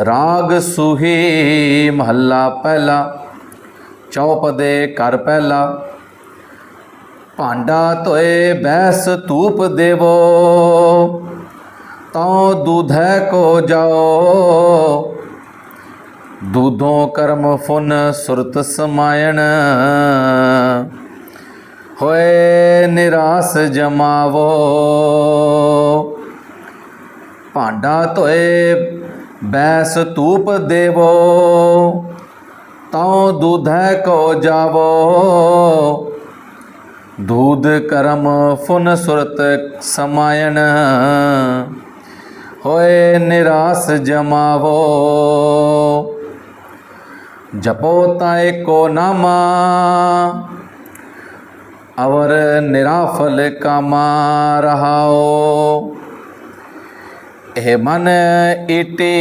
ਰਾਗ ਸੁਹੀ ਮਹੱਲਾ ਪਹਿਲਾ ਚੌਪਦੇ ਕਰ ਪਹਿਲਾ। ਭਾਂਡਾ ਧੋਏ ਬੈਸ ਧੂਪ ਦੇਵੋ ਤਉ ਦੁਧੈ ਕੋ ਜਾਓ। ਦੂਧੋਂ ਕਰਮ ਫੁਨ ਸੁਰਤ ਸਮਾਇਣ, ਹੋਏ ਨਿਰਾਸ ਜਮਾਵੋ। ਭਾਂਡਾ ਧੋਏ ਬੈਸ ਤੂਪ ਦੇਵੋ, ਤਉ ਦੁਧੈ ਕੋ ਜਾਵੋ। ਦੂਧ ਕਰਮ ਫੁਨ ਸੁਰਤ ਸਮਾਇਣ, ਹੋਏ ਨਿਰਾਸ ਜਮਾਵੋ। ਜਪੋ ਤਾਏ ਕੋ ਨਾਮਾ, ਅਵਰ ਨਿਰਾਫਲ ਕਾਮਾ ਰਹਾਓ। ਇਹ ਮਨ ਇਟੀ